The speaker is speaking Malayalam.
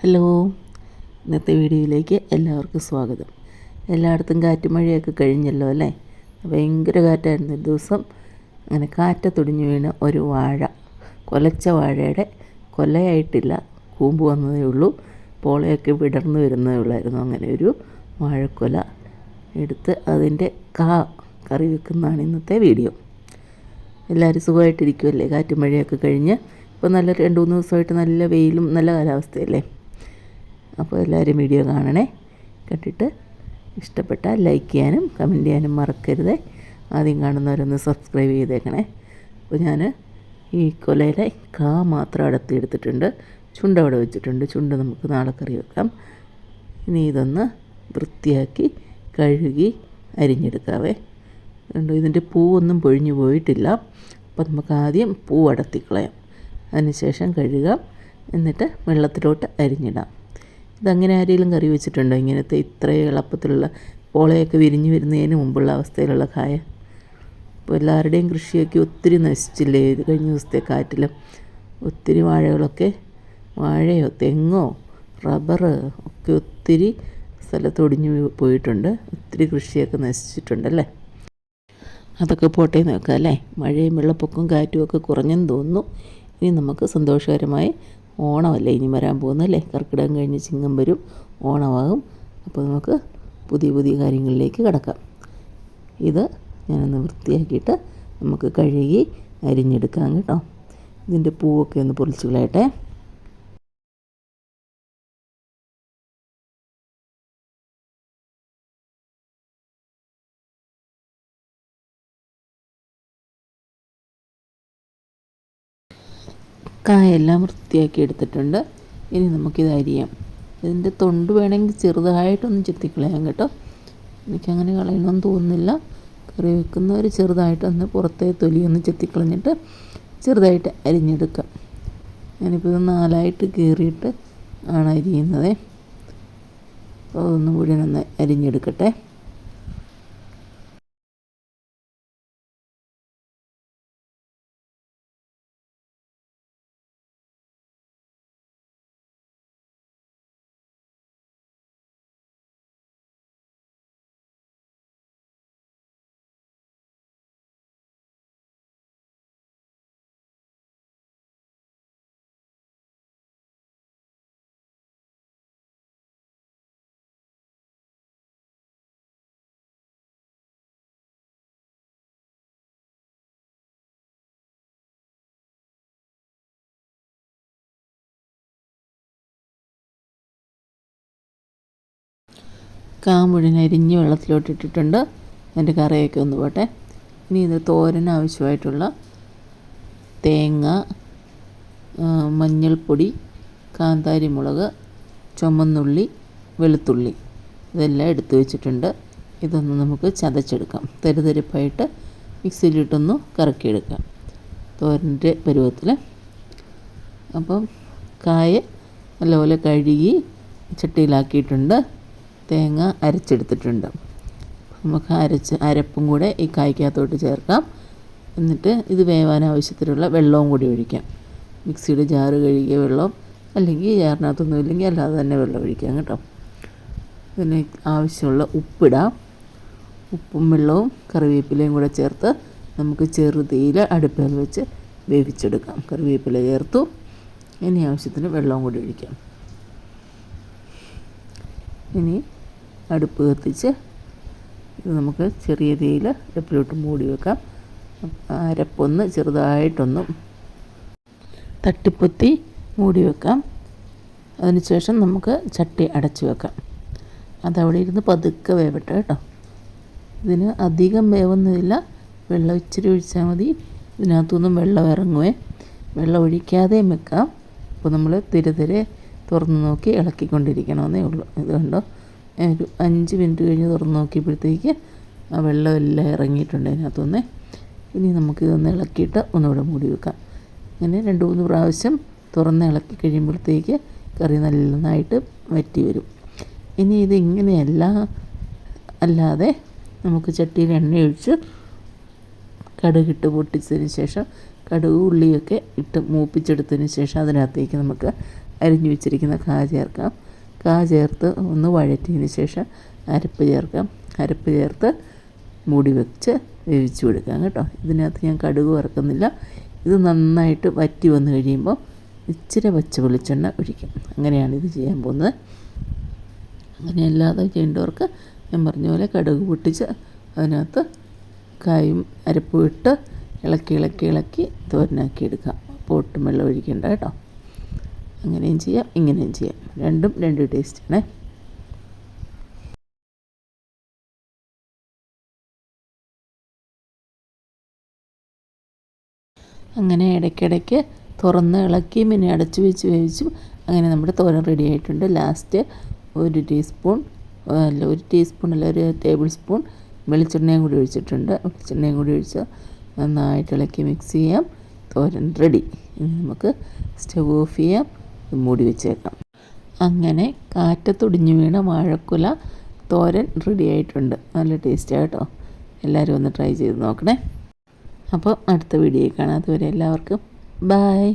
ഹലോ. ഇന്നത്തെ വീഡിയോയിലേക്ക് എല്ലാവർക്കും സ്വാഗതം. എല്ലായിടത്തും കാറ്റും മഴയൊക്കെ കഴിഞ്ഞല്ലോ അല്ലേ? ഭയങ്കര കാറ്റായിരുന്നു ഒരു ദിവസം. അങ്ങനെ കാറ്റത്തൊടിഞ്ഞു വീണ ഒരു വാഴ. കൊലച്ച വാഴയുടെ കൊലയായിട്ടില്ല. കൂമ്പ് വന്നതേ ഉള്ളൂ. പോളയൊക്കെ വിടർന്നു വരുന്നതേ ഉള്ളായിരുന്നു. അങ്ങനെ ഒരു വാഴക്കൊല എടുത്ത് അതിന്റെ കാ കറി വെക്കുന്നതാണ് ഇന്നത്തെ വീഡിയോ. എല്ലാവരും സുഖമായിട്ടിരിക്കുമല്ലേ കാറ്റും മഴയൊക്കെ കഴിഞ്ഞ്. ഇപ്പോൾ നല്ല രണ്ട് മൂന്ന് ദിവസമായിട്ട് നല്ല വെയിലും നല്ല കാലാവസ്ഥയല്ലേ? അപ്പോൾ എല്ലാവരും വീഡിയോ കാണണേ. കണ്ടിട്ട് ഇഷ്ടപ്പെട്ട ലൈക്ക് ചെയ്യാനും കമന്റ് ചെയ്യാനും മറക്കരുത്. ആദ്യം കാണുന്നവരൊന്ന് സബ്സ്ക്രൈബ് ചെയ്തേക്കണേ. അപ്പോൾ ഞാൻ ഈ കൊലയിലെ കാ മാത്രം അടത്തി എടുത്തിട്ടുണ്ട്. ചുണ്ട് അവിടെ വെച്ചിട്ടുണ്ട്. ചുണ്ട് നമുക്ക് നാളെ കറി വെക്കാം. ഇനി ഇതൊന്ന് വൃത്തിയാക്കി കഴുകി അരിഞ്ഞെടുക്കാവേ. കണ്ടോ ഇതിന്റെ പൂവൊന്നും പൊഴിഞ്ഞു പോയിട്ടില്ല. അപ്പോൾ നമുക്ക് ആദ്യം പൂ അടത്തിക്കളയാം അതിനുശേഷം കഴുകാം. എന്നിട്ട് വെള്ളത്തിലോട്ട് അരിഞ്ഞിടാം. ഇതങ്ങനെ ആരെങ്കിലും കറി വെച്ചിട്ടുണ്ടോ? ഇങ്ങനത്തെ ഇത്ര എളുപ്പത്തിലുള്ള പോളയൊക്കെ വിരിഞ്ഞു വരുന്നതിന് മുമ്പുള്ള അവസ്ഥയിലുള്ള കായ. ഇപ്പോൾ എല്ലാവരുടെയും കൃഷിയൊക്കെ ഒത്തിരി നശിച്ചില്ലേ? ഇത് കഴിഞ്ഞ ദിവസത്തെ കാറ്റിലും ഒത്തിരി വാഴകളൊക്കെ വാഴയോ തെങ്ങോ റബ്ബർ ഒക്കെ ഒത്തിരി സ്ഥലത്ത് ഒടിഞ്ഞു പോയിട്ടുണ്ട്. ഒത്തിരി കൃഷിയൊക്കെ നശിച്ചിട്ടുണ്ടല്ലേ? അതൊക്കെ പോട്ടെ നോക്കാം അല്ലേ? മഴയും വെള്ളപ്പൊക്കവും കാറ്റുമൊക്കെ കുറഞ്ഞെന്ന് തോന്നുന്നു. ഇനി നമുക്ക് സന്തോഷകരമായി ഓണമല്ലേ ഇനി വരാൻ പോകുന്നല്ലേ? കർക്കിടകം കഴിഞ്ഞ് ചിങ്ങം വരും ഓണമാകും. അപ്പോൾ നമുക്ക് പുതിയ പുതിയ കാര്യങ്ങളിലേക്ക് കിടക്കാം. ഇത് ഞാനൊന്ന് വൃത്തിയാക്കിയിട്ട് നമുക്ക് കഴുകി അരിഞ്ഞെടുക്കാം കേട്ടോ. ഇതിന്റെ പൂവൊക്കെ ഒന്ന് പൊളിച്ചു കളയട്ടെ. കായെല്ലാം വൃത്തിയാക്കി എടുത്തിട്ടുണ്ട്. ഇനി നമുക്കിത് അരിയാം. ഇതിന്റെ തൊണ്ട് വേണമെങ്കിൽ ചെറുതായിട്ടൊന്ന് ചെത്തിക്കളയാം കേട്ടോ. എനിക്കങ്ങനെ കളയണമെന്ന് തോന്നുന്നില്ല. കറി വെക്കുന്നവർ ചെറുതായിട്ടൊന്ന് പുറത്തെ തൊലിയൊന്ന് ചെത്തിക്കളഞ്ഞിട്ട് ചെറുതായിട്ട് അരിഞ്ഞെടുക്കാം. ഞാനിപ്പോൾ ഇത് നാലായിട്ട് കീറിയിട്ട് ആണ് അരിയുന്നത്. അപ്പോൾ അതൊന്നും കൂടി ഒന്ന് അരിഞ്ഞെടുക്കട്ടെ. കാമ്പുഴിൻ അരിഞ്ഞ് വെള്ളത്തിലോട്ട് ഇട്ടിട്ടുണ്ട്. അതിന്റെ കറിയൊക്കെ ഒന്ന് പോട്ടെ. ഇനി ഇത് തോരൻ ആവശ്യമായിട്ടുള്ള തേങ്ങ മഞ്ഞൾപ്പൊടി കാന്താരി മുളക് ചുമന്നുള്ളി വെളുത്തുള്ളി ഇതെല്ലാം എടുത്തു വെച്ചിട്ടുണ്ട്. ഇതൊന്ന് നമുക്ക് ചതച്ചെടുക്കാം. തെരുതെരുപ്പായിട്ട് മിക്സിയിലിട്ടൊന്ന് കറക്കിയെടുക്കാം. തോരന്റെ പരുവത്തിൽ. അപ്പം കായ നല്ലപോലെ കഴുകി ചട്ടിയിലാക്കിയിട്ടുണ്ട്. തേങ്ങ അരച്ചെടുത്തിട്ടുണ്ട്. നമുക്ക് അരച്ച് അരപ്പും കൂടെ ഈ കായ്ക്കകത്തോട്ട് ചേർക്കാം. എന്നിട്ട് ഇത് വേവാൻ ആവശ്യത്തിനുള്ള വെള്ളവും കൂടി ഒഴിക്കാം. മിക്സിയുടെ ജാറ് കഴുകിയ വെള്ളം അല്ലെങ്കിൽ ജാറിനകത്തൊന്നും ഇല്ലെങ്കിൽ അല്ലാതെ തന്നെ വെള്ളം ഒഴിക്കാം കേട്ടോ. പിന്നെ ആവശ്യമുള്ള ഉപ്പിടാം. ഉപ്പും വെള്ളവും കറിവേപ്പിലയും കൂടെ ചേർത്ത് നമുക്ക് ചെറുതീയിൽ അടുപ്പിൽ വെച്ച് വേവിച്ചെടുക്കാം. കറിവേപ്പില ചേർത്തു. ഇനി ആവശ്യത്തിന് വെള്ളവും കൂടി ഒഴിക്കാം. ഇനി അടുപ്പ് കത്തിച്ച് ഇത് നമുക്ക് ചെറിയ തീയിൽ അടുപ്പിലോട്ട് മൂടി വെക്കാം. അരപ്പൊന്ന് ചെറുതായിട്ടൊന്നും തട്ടിപ്പൊത്തി മൂടി വെക്കാം. അതിനുശേഷം നമുക്ക് ചട്ടി അടച്ചു വെക്കാം. അതവിടെ ഇരുന്ന് പതുക്കെ വേവട്ടെ കേട്ടോ. ഇതിന് അധികം വേവൊന്നുമില്ല. വെള്ളം ഇച്ചിരി ഒഴിച്ചാൽ മതി. ഇതിനകത്തുനിന്നും വെള്ളം ഇറങ്ങുവേ. വെള്ളം ഒഴിക്കാതെയും വെക്കാം. അപ്പോൾ നമ്മൾ തിരെ തിരെ തുറന്ന് നോക്കി ഇളക്കിക്കൊണ്ടിരിക്കണമെന്നേ ഉള്ളൂ. ഇത് കണ്ടോ? ഒരു അഞ്ച് മിനിറ്റ് കഴിഞ്ഞ് തുറന്ന് നോക്കിയപ്പോഴത്തേക്ക് ആ വെള്ളമെല്ലാം ഇറങ്ങിയിട്ടുണ്ട് അതിനകത്തുനിന്ന് ഇനി നമുക്കിതൊന്ന് ഇളക്കിയിട്ട് ഒന്നുകൂടെ മൂടി വെക്കാം. അങ്ങനെ രണ്ട് മൂന്ന് പ്രാവശ്യം തുറന്ന് ഇളക്കി കഴിയുമ്പോഴത്തേക്ക് കറി നന്നായിട്ട് വറ്റി വരും. ഇനി ഇത് ഇങ്ങനെയല്ല അല്ലാതെ നമുക്ക് ചട്ടിയിൽ എണ്ണ ഒഴിച്ച് കടുകിട്ട് പൊട്ടിച്ചതിന് ശേഷം കടുക് ഉള്ളിയൊക്കെ ഇട്ട് മൂപ്പിച്ചെടുത്തതിന് ശേഷം അതിനകത്തേക്ക് നമുക്ക് അരിഞ്ഞു വെച്ചിരിക്കുന്ന കാ ചേർക്കാം. കാ ചേർത്ത് ഒന്ന് വഴറ്റിയതിന് ശേഷം അരപ്പ് ചേർക്കാം. അരപ്പ് ചേർത്ത് മൂടി വെച്ച് വേവിച്ചു കൊടുക്കാം കേട്ടോ. ഇതിനകത്ത് ഞാൻ കടുക് വറക്കുന്നില്ല. ഇത് നന്നായിട്ട് വറ്റി വന്നു കഴിയുമ്പോൾ ഇച്ചിരി പച്ച വെളിച്ചെണ്ണ ഒഴിക്കും. അങ്ങനെയാണ് ഇത് ചെയ്യാൻ പോകുന്നത്. അങ്ങനെ അല്ലാതെ ചെയ്യേണ്ടവർക്ക് ഞാൻ പറഞ്ഞ പോലെ കടുക് പൊട്ടിച്ച് അതിനകത്ത് കായും അരപ്പും ഇട്ട് ഇളക്കി ഇളക്കി ഇളക്കി തോരനാക്കി എടുക്കാം അപ്പോൾ ഒട്ടും വെള്ളം ഒഴിക്കേണ്ട കേട്ടോ. അങ്ങനെയും ചെയ്യാം ഇങ്ങനെയും ചെയ്യാം. രണ്ടും രണ്ട് ടേസ്റ്റാണ് അങ്ങനെ ഇടയ്ക്കിടയ്ക്ക് തുറന്ന് ഇളക്കി പിന്നെ അടച്ചു വെച്ച് വേവിച്ചും. അങ്ങനെ നമ്മുടെ തോരൻ റെഡി ആയിട്ടുണ്ട്. ലാസ്റ്റ് ഒരു ടീസ്പൂൺ അല്ല ഒരു ടീസ്പൂൺ അല്ല ഒരു ടേബിൾ സ്പൂൺ വെളിച്ചെണ്ണയും കൂടി ഒഴിച്ചിട്ടുണ്ട്. വെളിച്ചെണ്ണയും കൂടി ഒഴിച്ച് നന്നായിട്ട് ഇളക്കി മിക്സ് ചെയ്യാം. തോരൻ റെഡി നമുക്ക് സ്റ്റവ് ഓഫ് ചെയ്യാം. മൂടി വെച്ചേക്കാം. അങ്ങനെ കാറ്റത്തൊടിഞ്ഞു വീണ വാഴക്കുല തോരൻ റെഡി ആയിട്ടുണ്ട്. നല്ല ടേസ്റ്റാണ് കേട്ടോ. എല്ലാവരും ഒന്ന് ട്രൈ ചെയ്ത് നോക്കണേ. അപ്പോൾ അടുത്ത വീഡിയോ കാണാം. അതുവരെ എല്ലാവർക്കും ബായ്